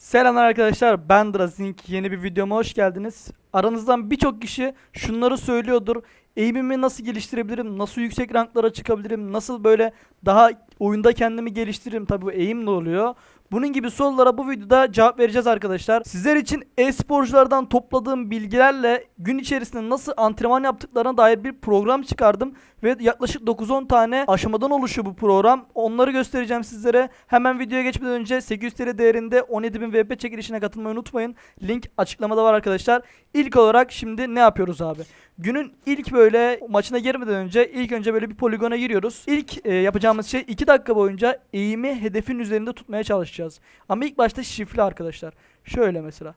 Selamlar arkadaşlar ben Drazink yeni bir videoma hoş geldiniz. Aranızdan birçok kişi şunları söylüyordur. Eğimimi nasıl geliştirebilirim? Nasıl yüksek ranklara çıkabilirim? Nasıl böyle daha oyunda kendimi geliştiririm? Tabi bu eğimle oluyor. Bunun gibi sorulara bu videoda cevap vereceğiz arkadaşlar. Sizler için e-sporculardan topladığım bilgilerle gün içerisinde nasıl antrenman yaptıklarına dair bir program çıkardım. Ve yaklaşık 9-10 tane aşamadan oluşuyor bu program. Onları göstereceğim sizlere. Hemen videoya geçmeden önce 800 TL değerinde 17.000 VP çekilişine katılmayı unutmayın. Link açıklamada var arkadaşlar. İlk olarak şimdi ne yapıyoruz abi? Günün ilk böyle maçına girmeden önce ilk önce böyle bir poligona giriyoruz. İlk e, yapacağımız şey 2 dakika boyunca eğimi hedefin üzerinde tutmaya çalışacağız. Ama ilk başta şifre arkadaşlar. Şöyle mesela.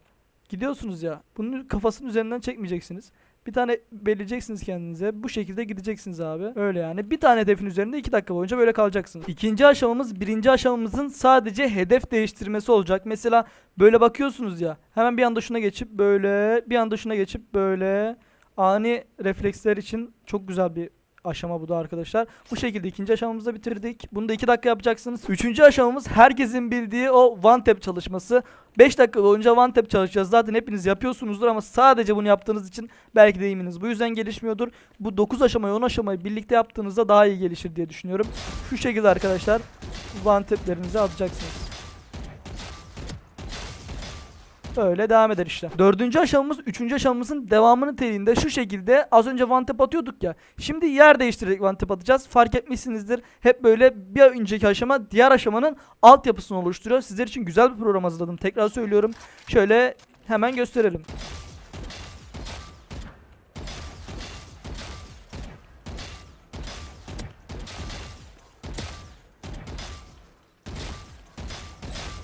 Gidiyorsunuz ya. Bunun kafasının üzerinden çekmeyeceksiniz. Bir tane belirleyeceksiniz kendinize. Bu şekilde gideceksiniz abi. Öyle yani. Bir tane hedefin üzerinde 2 dakika boyunca böyle kalacaksınız. İkinci aşamamız birinci aşamamızın sadece hedef değiştirmesi olacak. Mesela böyle bakıyorsunuz ya. Hemen bir anda şuna geçip böyle bir anda şuna geçip böyle ani refleksler için çok güzel bir aşama bu da arkadaşlar. Bu şekilde ikinci aşamamızı da bitirdik. Bunu da 2 dakika yapacaksınız. Üçüncü aşamamız herkesin bildiği o one tap çalışması. 5 dakika boyunca one tap çalışacağız. Zaten hepiniz yapıyorsunuzdur ama sadece bunu yaptığınız için belki de eğiminiz bu yüzden gelişmiyordur. Bu 9 aşamayı 10 aşamayı birlikte yaptığınızda daha iyi gelişir diye düşünüyorum. Şu şekilde arkadaşlar one taplerinizi atacaksınız. Böyle devam eder işte. Dördüncü aşamamız üçüncü aşamamızın devamını telinde şu şekilde az önce one atıyorduk ya. Şimdi yer değiştirerek one atacağız. Fark etmişsinizdir. Hep böyle bir önceki aşama diğer aşamanın altyapısını oluşturuyor. Sizler için güzel bir program hazırladım. Tekrar söylüyorum. Şöyle hemen gösterelim.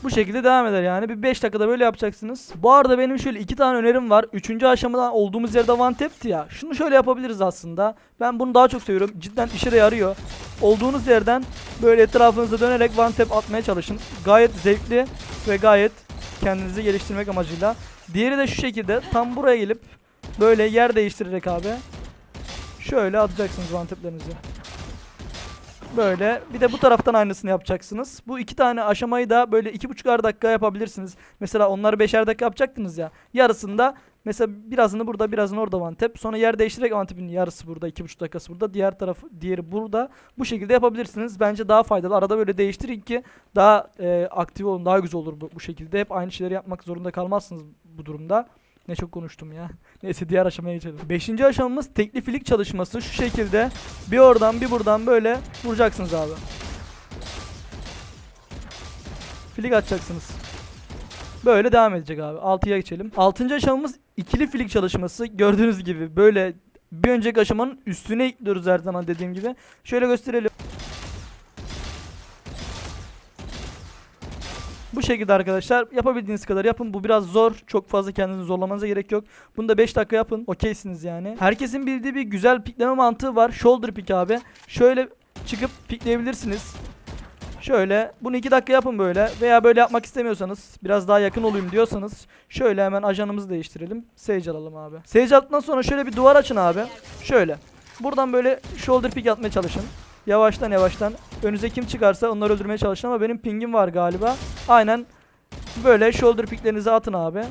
Bu şekilde devam eder yani. Bir 5 dakikada böyle yapacaksınız. Bu arada benim şöyle iki tane önerim var. Üçüncü aşamadan olduğumuz yerde one tap'ti ya. Şunu şöyle yapabiliriz aslında. Ben bunu daha çok seviyorum. Cidden işe de yarıyor. Olduğunuz yerden böyle etrafınıza dönerek one tap atmaya çalışın. Gayet zevkli ve gayet kendinizi geliştirmek amacıyla. Diğeri de şu şekilde tam buraya gelip böyle yer değiştirerek abi. Şöyle atacaksınız one tap'lerinizi. Böyle. Bir de bu taraftan aynısını yapacaksınız. Bu iki tane aşamayı da böyle iki buçukar dakika yapabilirsiniz. Mesela onları beşer dakika yapacaktınız ya. Yarısında mesela birazını burada birazını orada tap. Sonra yer değiştirerek one tap'in yarısı burada iki buçuk dakikası burada. Diğer tarafı diğeri burada. Bu şekilde yapabilirsiniz. Bence daha faydalı. Arada böyle değiştirin ki daha e, aktif olun. Daha güzel olur bu, bu şekilde. Hep aynı şeyleri yapmak zorunda kalmazsınız bu durumda. Ne çok konuştum ya. Neyse diğer aşamaya geçelim. Beşinci aşamamız teklifilik çalışması. Şu şekilde bir oradan bir buradan böyle vuracaksınız abi. Filik atacaksınız. Böyle devam edecek abi. 6'ya geçelim. Altıncı aşamamız ikili filik çalışması. Gördüğünüz gibi böyle bir önceki aşamanın üstüne ekliyoruz her zaman dediğim gibi. Şöyle gösterelim. Bu şekilde arkadaşlar yapabildiğiniz kadar yapın. Bu biraz zor. Çok fazla kendinizi zorlamanıza gerek yok. Bunu da 5 dakika yapın. Okeysiniz yani. Herkesin bildiği bir güzel pikleme mantığı var. Shoulder pick abi. Şöyle çıkıp pikleyebilirsiniz. Şöyle bunu 2 dakika yapın böyle veya böyle yapmak istemiyorsanız biraz daha yakın olayım diyorsanız şöyle hemen ajanımızı değiştirelim. Sage alalım abi. Sage aldıktan sonra şöyle bir duvar açın abi. Şöyle. Buradan böyle shoulder pick atmaya çalışın. Yavaştan yavaştan. Önünüze kim çıkarsa onları öldürmeye çalışın ama benim pingim var galiba. Aynen böyle shoulder picklerinizi atın abi.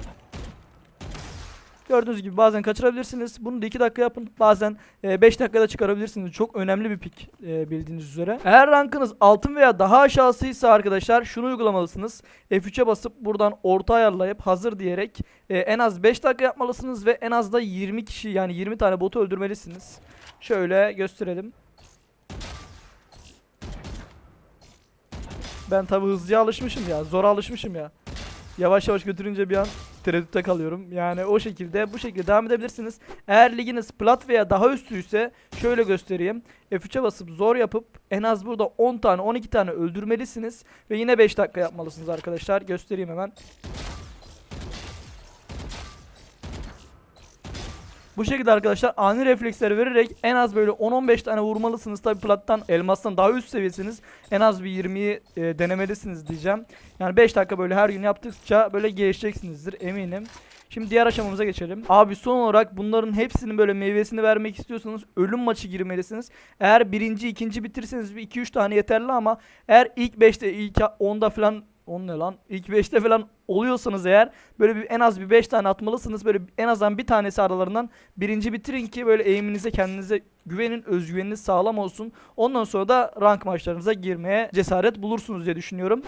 Gördüğünüz gibi bazen kaçırabilirsiniz. Bunu da 2 dakika yapın. Bazen 5 dakikada çıkarabilirsiniz. Çok önemli bir pick e, bildiğiniz üzere. Eğer rankınız altın veya daha aşağısıysa arkadaşlar şunu uygulamalısınız. F3'e basıp buradan orta ayarlayıp hazır diyerek e, en az 5 dakika yapmalısınız ve en az da 20 kişi yani 20 tane botu öldürmelisiniz. Şöyle gösterelim. Ben tabi hızlıya alışmışım ya. Zora alışmışım ya. Yavaş yavaş götürünce bir an tereddütte kalıyorum. Yani o şekilde bu şekilde devam edebilirsiniz. Eğer liginiz plat veya daha üstüyse şöyle göstereyim. F3'e basıp zor yapıp en az burada 10 tane 12 tane öldürmelisiniz. Ve yine 5 dakika yapmalısınız arkadaşlar. Göstereyim hemen. Bu şekilde arkadaşlar ani refleksler vererek en az böyle 10-15 tane vurmalısınız. Tabi plattan elmastan daha üst seviyesiniz. En az bir 20'yi e, denemelisiniz diyeceğim. Yani 5 dakika böyle her gün yaptıkça böyle gelişeceksinizdir eminim. Şimdi diğer aşamamıza geçelim. Abi son olarak bunların hepsinin böyle meyvesini vermek istiyorsanız ölüm maçı girmelisiniz. Eğer birinci, ikinci bitirseniz bir 2-3 tane yeterli ama eğer ilk 5'te, ilk 10'da falan On ne lan? İlk 5'te falan oluyorsanız eğer böyle bir en az bir 5 tane atmalısınız. Böyle en azından bir tanesi aralarından birinci bitirin ki böyle eğiminize kendinize güvenin, özgüveniniz sağlam olsun. Ondan sonra da rank maçlarınıza girmeye cesaret bulursunuz diye düşünüyorum.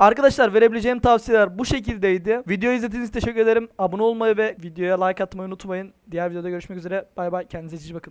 Arkadaşlar verebileceğim tavsiyeler bu şekildeydi. Videoyu izlediğiniz için teşekkür ederim. Abone olmayı ve videoya like atmayı unutmayın. Diğer videoda görüşmek üzere. Bay bay. Kendinize iyi bakın.